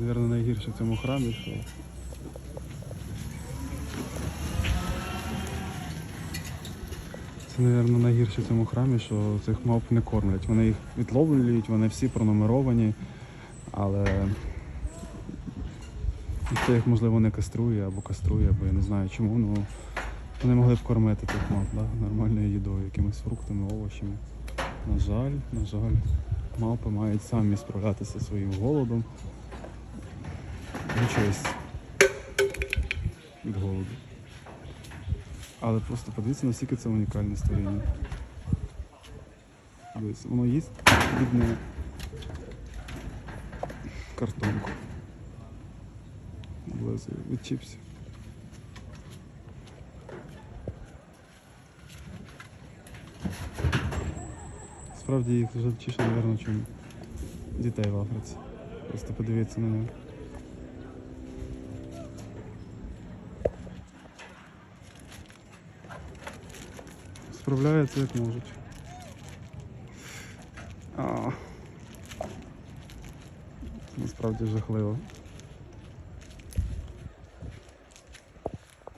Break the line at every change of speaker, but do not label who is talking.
Наверно, найгірше в цьому храмі, що Це, напевно, найгірше в цьому храмі, що цих мавп не кормлять. Вони їх відловлюють, вони всі пронумеровані, але ніхто їх, можливо, не каструє або каструє, або я не знаю чому. Ну, вони могли б кормити тих мавп да? нормальною їдою, якимись фруктами, овочами. На жаль, на жаль, мавпи мають самі справлятися зі своїм голодом. Нічогось від голоду. Але просто подивіться, наскільки це унікальне створіння. Дивіться, воно їсть бідне картонку. Облизує від чіпсів. Справді їх вже жалчіше, мабуть, чим дітей в Африці. Просто подивіться на нього. Справляються як можуть. А. Насправді жахливо.